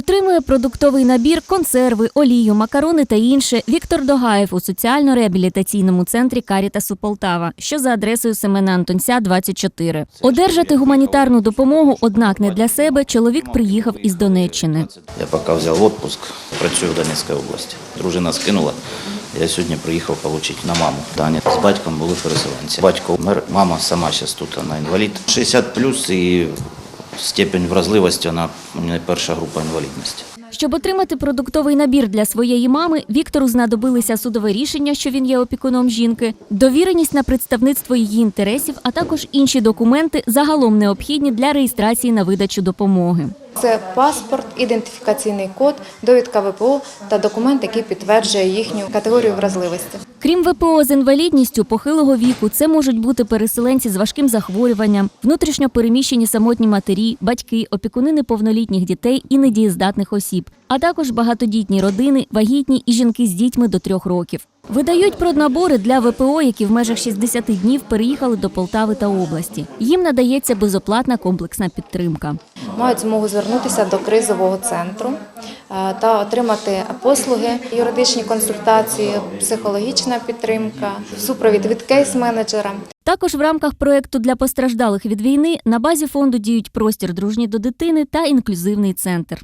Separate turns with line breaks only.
Отримує продуктовий набір, консерви, олію, макарони та інше Віктор Догаєв у соціально-реабілітаційному центрі Карітасу Полтава, що за адресою Семена Антонця, 24. Одержати гуманітарну допомогу, однак не для себе, чоловік приїхав із Донеччини.
Я поки взяв відпуск, працюю в Донецькій області. Дружина скинула. Я сьогодні приїхав отримати на маму. Таня з батьком були переселенці. Батько вмер, мама сама зараз тут, вона інвалід. 60 плюс і степень вразливості, вона мене перша група інвалідності.
Щоб отримати продуктовий набір для своєї мами, Віктору знадобилися судове рішення, що він є опікуном жінки, довіреність на представництво її інтересів, а також інші документи, загалом необхідні для реєстрації на видачу допомоги.
Це паспорт, ідентифікаційний код, довідка ВПО та документ, який підтверджує їхню категорію вразливості.
Крім ВПО з інвалідністю похилого віку, це можуть бути переселенці з важким захворюванням, внутрішньо переміщені самотні матері, батьки, опікуни неповнолітніх дітей і недієздатних осіб, а також багатодітні родини, вагітні і жінки з дітьми до трьох років. Видають проднабори для ВПО, які в межах 60 днів переїхали до Полтави та області. Їм надається безоплатна комплексна підтримка.
Мають змогу звернутися до кризового центру та отримати послуги, юридичні консультації, психологічна підтримка, супровід від кейс-менеджера.
Також в рамках проекту для постраждалих від війни на базі фонду діють простір дружні до дитини та інклюзивний центр.